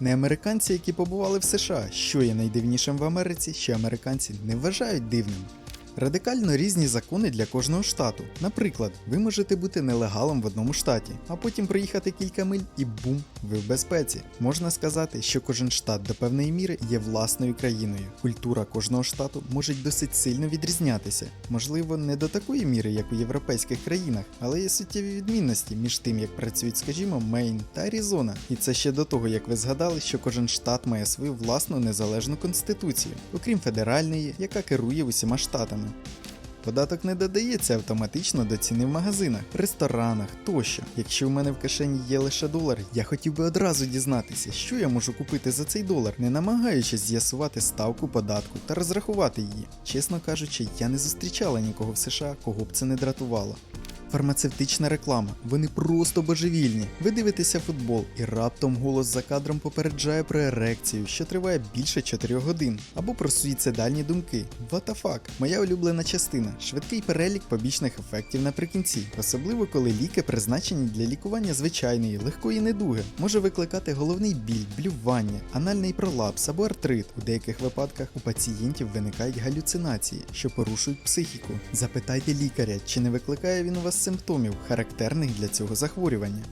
Не американці, які побували в США, що є найдивнішим в Америці, що американці не вважають дивним. Радикально різні закони для кожного штату. Наприклад, ви можете бути нелегалом в одному штаті, а потім проїхати кілька миль і бум, ви в безпеці. Можна сказати, що кожен штат до певної міри є власною країною. Культура кожного штату може досить сильно відрізнятися. Можливо, не до такої міри, як у європейських країнах, але є суттєві відмінності між тим, як працюють, скажімо, Мейн та Аризона. І це ще до того, як ви згадали, що кожен штат має свою власну незалежну конституцію, окрім федеральної, яка керує усіма штатами. Податок не додається автоматично до ціни в магазинах, ресторанах тощо. Якщо в мене в кишені є лише долар, я хотів би одразу дізнатися, що я можу купити за цей долар, не намагаючись з'ясувати ставку податку та розрахувати її. Чесно кажучи, я не зустрічала нікого в США, кого б це не дратувало. Фармацевтична реклама. Вони просто божевільні. Ви дивитеся футбол, і раптом голос за кадром попереджає про ерекцію, що триває більше 4 годин, або про суїцидальні думки. Fuck? Моя улюблена частина швидкий перелік побічних ефектів наприкінці, особливо коли ліки призначені для лікування звичайної легкої недуги, може викликати головний біль, блювання, анальний пролапс або артрит. У деяких випадках у пацієнтів виникають галюцинації, що порушують психіку. Запитайте лікаря, чи не викликає він у вас симптомів, характерних для цього захворювання.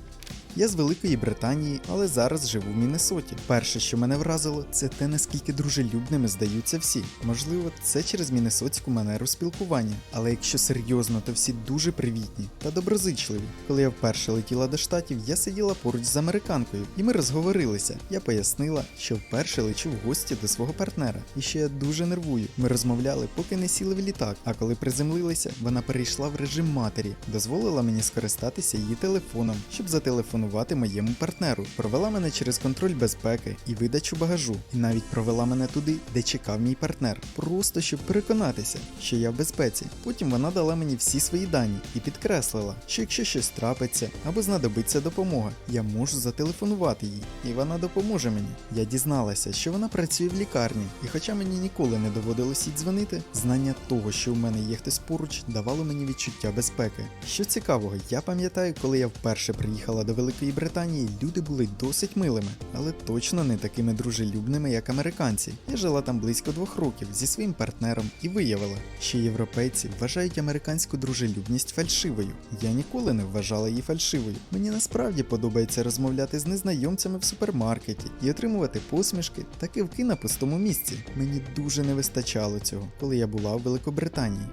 Я з Великої Британії, але зараз живу в Міннесоті. Перше, що мене вразило, це те, наскільки дружелюбними здаються всі. Можливо, це через міннесотську манеру спілкування, але якщо серйозно, то всі дуже привітні та доброзичливі. Коли я вперше летіла до штатів, я сиділа поруч з американкою, і ми розговорилися. Я пояснила, що вперше лечу в гості до свого партнера, і що я дуже нервую. Ми розмовляли, поки не сіли в літак. А коли приземлилися, вона перейшла в режим матері, дозволила мені скористатися її телефоном, щоб зателефонувати моєму партнеру. Провела мене через контроль безпеки і видачу багажу, і навіть провела мене туди, де чекав мій партнер, просто щоб переконатися, що я в безпеці. Потім вона дала мені всі свої дані і підкреслила, що якщо щось трапиться або знадобиться допомога, я можу зателефонувати їй, і вона допоможе мені. Я дізналася, що вона працює в лікарні, і хоча мені ніколи не доводилось їй дзвонити, знання того, що у мене є хтось поруч, давало мені відчуття безпеки. Що цікавого, я пам'ятаю, коли я вперше приїхала до Великої Британії, люди були досить милими, але точно не такими дружелюбними, як американці. Я жила там близько двох років зі своїм партнером і виявила, що європейці вважають американську дружелюбність фальшивою. Я ніколи не вважала її фальшивою. Мені насправді подобається розмовляти з незнайомцями в супермаркеті і отримувати посмішки та кивки на пустому місці. Мені дуже не вистачало цього, коли я була у Великобританії.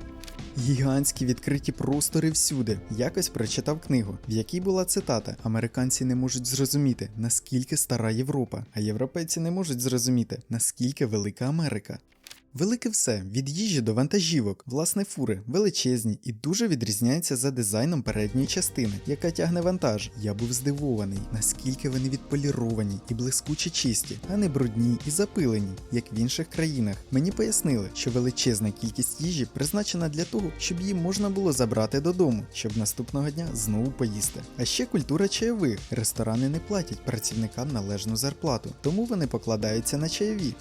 Гігантські відкриті простори всюди. Якось прочитав книгу, в якій була цитата: Американці не можуть зрозуміти, наскільки стара Європа, а європейці не можуть зрозуміти, наскільки велика Америка. Велике все від їжі до вантажівок, власне, фури величезні і дуже відрізняються за дизайном передньої частини, яка тягне вантаж. Я був здивований, наскільки вони відполіровані і блискуче чисті, а не брудні і запилені, як в інших країнах. Мені пояснили, що величезна кількість їжі призначена для того, щоб її можна було забрати додому, щоб наступного дня знову поїсти. А ще культура чайових. Ресторани не платять працівникам належну зарплату, тому вони покладаються на чайові.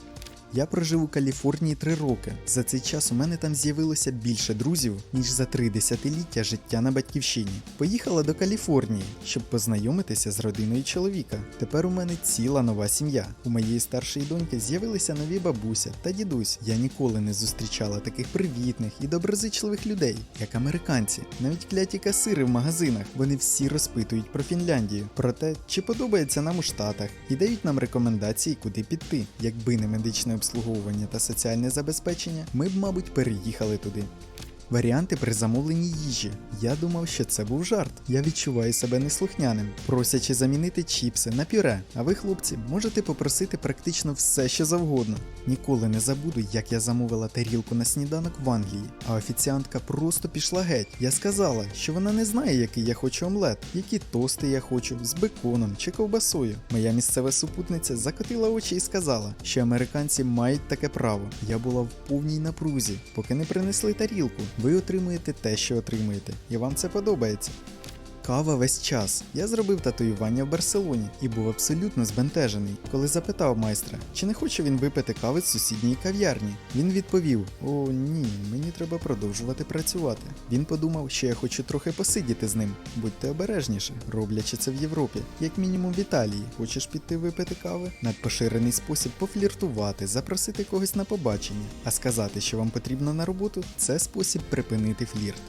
Я прожив у Каліфорнії три роки. За цей час у мене там з'явилося більше друзів, ніж за три десятиліття життя на батьківщині. Поїхала до Каліфорнії, щоб познайомитися з родиною чоловіка. Тепер у мене ціла нова сім'я. У моєї старшої доньки з'явилися нові бабуся та дідусь. Я ніколи не зустрічала таких привітних і доброзичливих людей, як американці. Навіть кляті касири в магазинах. Вони всі розпитують про Фінляндію, про те, чи подобається нам у Штатах, і дають нам рекомендації, куди піти. Якби не медичне обслуговування та соціальне забезпечення, ми б, мабуть, переїхали туди. Варіанти при замовленні їжі. Я думав, що це був жарт. Я відчуваю себе неслухняним, просячи замінити чіпси на пюре. А ви, хлопці, можете попросити практично все, що завгодно. Ніколи не забуду, як я замовила тарілку на сніданок в Англії, а офіціантка просто пішла геть. Я сказала, що вона не знає, який я хочу омлет, які тости я хочу з беконом чи ковбасою. Моя місцева супутниця закотила очі і сказала, що американці мають таке право. Я була в повній напрузі, поки не принесли тарілку. Ви отримуєте те, що отримуєте, і вам це подобається. Кава весь час. Я зробив татуювання в Барселоні і був абсолютно збентежений, коли запитав майстра, чи не хоче він випити кави з сусідньої кав'ярні. Він відповів: О, ні, мені треба продовжувати працювати. Він подумав, що я хочу трохи посидіти з ним. Будьте обережніше, роблячи це в Європі, як мінімум в Італії. Хочеш піти випити кави? Надпоширений спосіб пофліртувати, запросити когось на побачення, а сказати, що вам потрібно на роботу, це спосіб припинити флірт.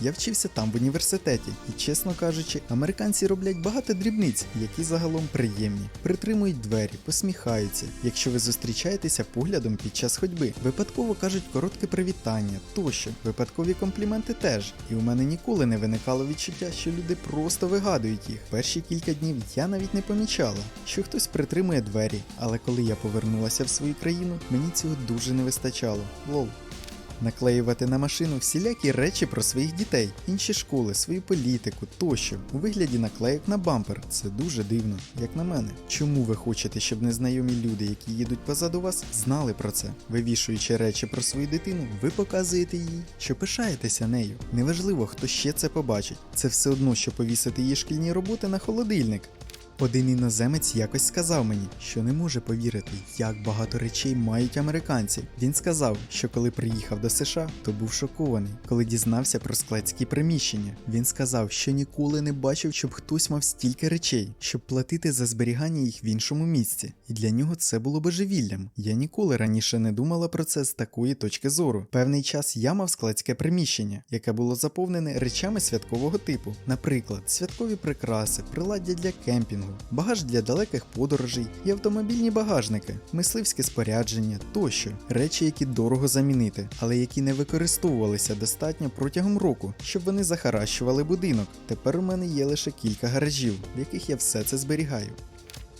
Я вчився там в університеті, і, чесно кажучи, американці роблять багато дрібниць, які загалом приємні. Притримують двері, посміхаються, якщо ви зустрічаєтеся поглядом під час ходьби. Випадково кажуть коротке привітання тощо. Випадкові компліменти теж. І у мене ніколи не виникало відчуття, що люди просто вигадують їх. Перші кілька днів я навіть не помічала, що хтось притримує двері, але коли я повернулася в свою країну, мені цього дуже не вистачало. Лол. Наклеювати на машину всілякі речі про своїх дітей, інші школи, свою політику тощо у вигляді наклеїк на бампер. Це дуже дивно, як на мене. Чому ви хочете, щоб незнайомі люди, які їдуть позаду вас, знали про це? Вивішуючи речі про свою дитину, ви показуєте їй, що пишаєтеся нею. Неважливо, хто ще це побачить. Це все одно, що повісити її шкільні роботи на холодильник. Один іноземець якось сказав мені, що не може повірити, як багато речей мають американці. Він сказав, що коли приїхав до США, то був шокований, коли дізнався про складські приміщення. Він сказав, що ніколи не бачив, щоб хтось мав стільки речей, щоб платити за зберігання їх в іншому місці. І для нього це було божевіллям. Я ніколи раніше не думала про це з такої точки зору. Певний час я мав складське приміщення, яке було заповнене речами святкового типу, наприклад, святкові прикраси, приладдя для кемпінгу багаж для далеких подорожей і автомобільні багажники, мисливське спорядження тощо, речі, які дорого замінити, але які не використовувалися достатньо протягом року, щоб вони захаращували будинок. Тепер у мене є лише кілька гаражів, в яких я все це зберігаю.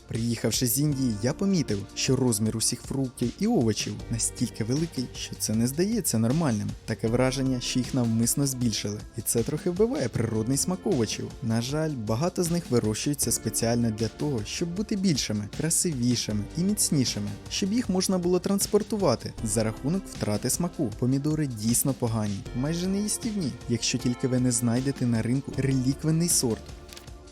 Приїхавши з Індії, я помітив, що розмір усіх фруктів і овочів настільки великий, що це не здається нормальним. Таке враження, що їх навмисно збільшили, і це трохи вбиває природний смак овочів. На жаль, багато з них вирощуються спеціально для того, щоб бути більшими, красивішими і міцнішими, щоб їх можна було транспортувати за рахунок втрати смаку. Помідори дійсно погані, майже неїстівні, якщо тільки ви не знайдете на ринку реліквенний сорт.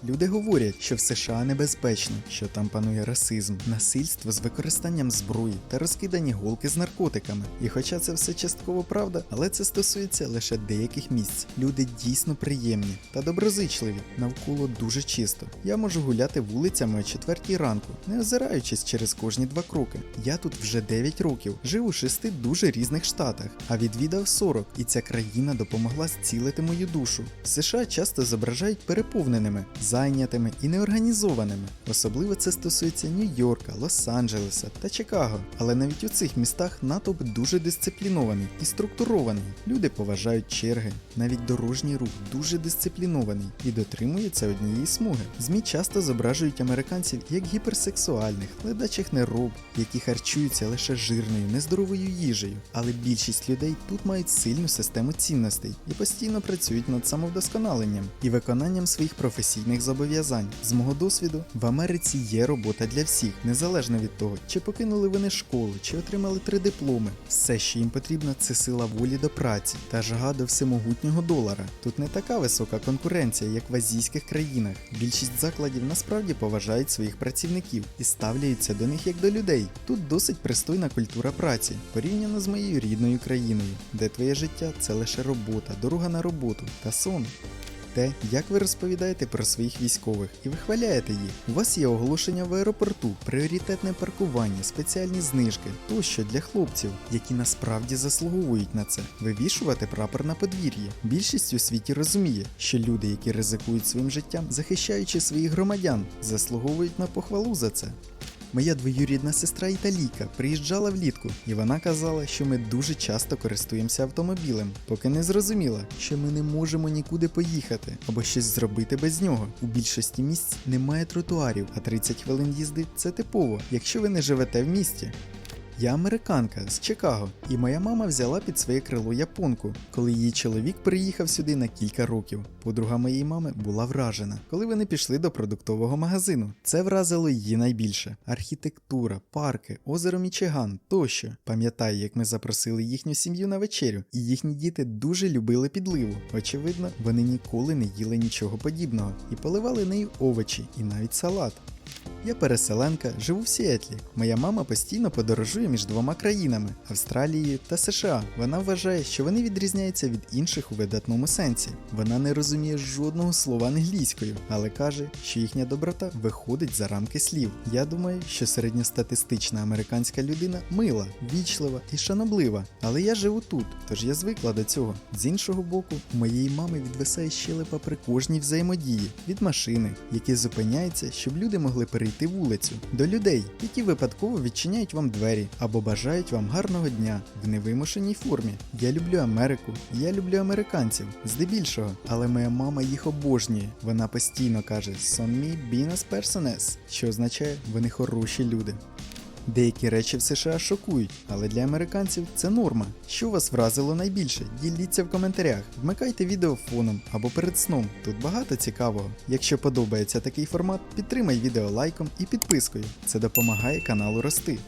Люди говорять, що в США небезпечно, що там панує расизм, насильство з використанням зброї та розкидані голки з наркотиками. І хоча це все частково правда, але це стосується лише деяких місць. Люди дійсно приємні та доброзичливі, навколо дуже чисто. Я можу гуляти вулицями о четвертій ранку, не озираючись через кожні два кроки. Я тут вже 9 років, жив у шести дуже різних штатах, а відвідав 40, і ця країна допомогла зцілити мою душу. США часто зображають переповненими зайнятими і неорганізованими. Особливо це стосується Нью-Йорка, Лос-Анджелеса та Чикаго. Але навіть у цих містах натовп дуже дисциплінований і структурований. Люди поважають черги, навіть дорожній рух дуже дисциплінований і дотримується однієї смуги. ЗМІ часто зображують американців як гіперсексуальних, ледачих нероб, які харчуються лише жирною, нездоровою їжею. Але більшість людей тут мають сильну систему цінностей і постійно працюють над самовдосконаленням і виконанням своїх професійних зобов'язань. З мого досвіду, в Америці є робота для всіх, незалежно від того, чи покинули вони школу, чи отримали три дипломи. Все, що їм потрібно, це сила волі до праці та жага до всемогутнього долара. Тут не така висока конкуренція, як в азійських країнах. Більшість закладів насправді поважають своїх працівників і ставляються до них як до людей. Тут досить пристойна культура праці, порівняно з моєю рідною країною, де твоє життя це лише робота, дорога на роботу та сон те, як ви розповідаєте про своїх військових і вихваляєте їх. У вас є оголошення в аеропорту, пріоритетне паркування, спеціальні знижки тощо для хлопців, які насправді заслуговують на це. Вивішувати прапор на подвір'ї. Більшість у світі розуміє, що люди, які ризикують своїм життям, захищаючи своїх громадян, заслуговують на похвалу за це. Моя двоюрідна сестра італійка приїжджала влітку, і вона казала, що ми дуже часто користуємося автомобілем, поки не зрозуміла, що ми не можемо нікуди поїхати або щось зробити без нього. У більшості місць немає тротуарів, а 30 хвилин їзди це типово, якщо ви не живете в місті. Я американка з Чикаго, і моя мама взяла під своє крило японку, коли її чоловік приїхав сюди на кілька років. Подруга моєї мами була вражена, коли вони пішли до продуктового магазину. Це вразило її найбільше: архітектура, парки, озеро Мічиган тощо. Пам'ятаю, як ми запросили їхню сім'ю на вечерю, і їхні діти дуже любили підливу. Очевидно, вони ніколи не їли нічого подібного і поливали нею овочі і навіть салат. Я переселенка, живу в Сіетлі. Моя мама постійно подорожує між двома країнами Австралією та США. Вона вважає, що вони відрізняються від інших у видатному сенсі. Вона не розуміє жодного слова англійською, але каже, що їхня доброта виходить за рамки слів. Я думаю, що середньостатистична американська людина мила, вічлива і шаноблива. Але я живу тут, тож я звикла до цього. З іншого боку, у моєї мами відвисає щелепа при кожній взаємодії від машини, які зупиняються, щоб люди могли перейти вулицю, до людей, які випадково відчиняють вам двері або бажають вам гарного дня в невимушеній формі. Я люблю Америку, я люблю американців, здебільшого, але моя мама їх обожнює. Вона постійно каже «Son me buenas personas», що означає вони хороші люди. Деякі речі в США шокують, але для американців це норма. Що вас вразило найбільше? Діліться в коментарях, вмикайте відео фоном або перед сном. Тут багато цікавого. Якщо подобається такий формат, підтримай відео лайком і підпискою. Це допомагає каналу рости.